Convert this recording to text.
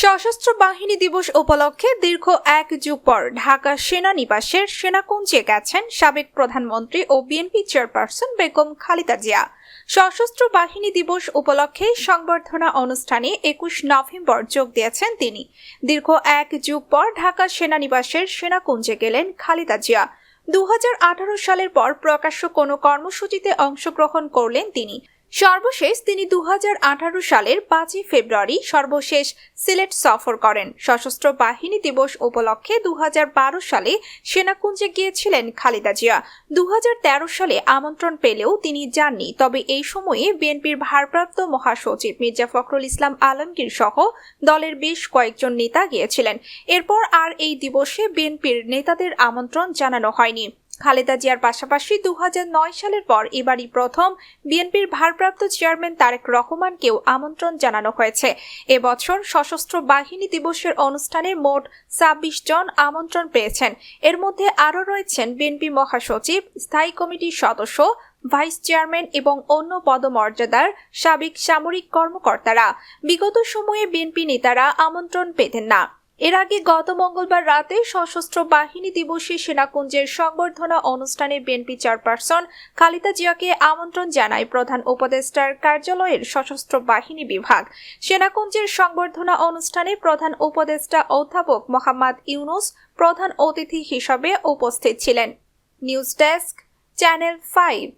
সশস্ত্র বাহিনী দিবস উপলক্ষে দীর্ঘ এক যুগ পর ঢাকা সেনানিবাসের সেনাকুঞ্জে গেছেন সাবেক প্রধানমন্ত্রী ও বিএনপি চেয়ারপারসন বেগম খালিদা জিয়া। সশস্ত্র বাহিনী দিবস উপলক্ষে সংবর্ধনা অনুষ্ঠানে একুশ নভেম্বর যোগ দিয়েছেন তিনি। দীর্ঘ এক যুগ পর ঢাকা সেনানিবাসের সেনাকুঞ্জে গেলেন খালেদা জিয়া। দু হাজার আঠারো সালের পর প্রকাশ্য কোনো কর্মসূচিতে অংশগ্রহণ করলেন তিনি। সর্বশেষ তিনি দু হাজার আঠারো সালের পাঁচই ফেব্রুয়ারি সর্বশেষ সিলেট সফর করেন। সশস্ত্র বাহিনী দিবস উপলক্ষে দু হাজার বারো সালে সেনাকুঞ্জে গিয়েছিলেন খালেদা জিয়া। দু হাজার তেরো সালে আমন্ত্রণ পেলেও তিনি যাননি। তবে এই সময়ে বিএনপির ভারপ্রাপ্ত মহাসচিব মির্জা ফখরুল ইসলাম আলমগীর সহ দলের বেশ কয়েকজন নেতা গিয়েছিলেন। এরপর আর এই দিবসে বিএনপির নেতাদের আমন্ত্রণ জানানো হয়নি। খালেদা জিয়ার পাশাপাশি দু হাজার নয় সালের পর এবারই প্রথম বিএনপির ভারপ্রাপ্ত চেয়ারম্যান তারেক রহমানকেও আমন্ত্রণ জানানো হয়েছে। এবছর সশস্ত্র বাহিনী দিবসের অনুষ্ঠানে মোট ছাব্বিশ জন আমন্ত্রণ পেয়েছেন। এর মধ্যে আরও রয়েছেন বিএনপি মহাসচিব, স্থায়ী কমিটির সদস্য, ভাইস চেয়ারম্যান এবং অন্য পদমর্যাদার সাবেক সামরিক কর্মকর্তারা। বিগত সময়ে বিএনপি নেতারা আমন্ত্রণ পেতেন না। এর আগে গত মঙ্গলবার রাতে সশস্ত্র বাহিনী দিবসে সেনাকুঞ্জের সংবর্ধনা অনুষ্ঠানে বিএনপি চেয়ারপারসন খালিদা জিয়াকে আমন্ত্রণ জানায় প্রধান উপদেষ্টার কার্যালয়ের সশস্ত্র বাহিনী বিভাগ। সেনাকুঞ্জের সংবর্ধনা অনুষ্ঠানে প্রধান উপদেষ্টা অধ্যাপক মোহাম্মদ ইউনুস প্রধান অতিথি হিসাবে উপস্থিত ছিলেন। News desk, channel five.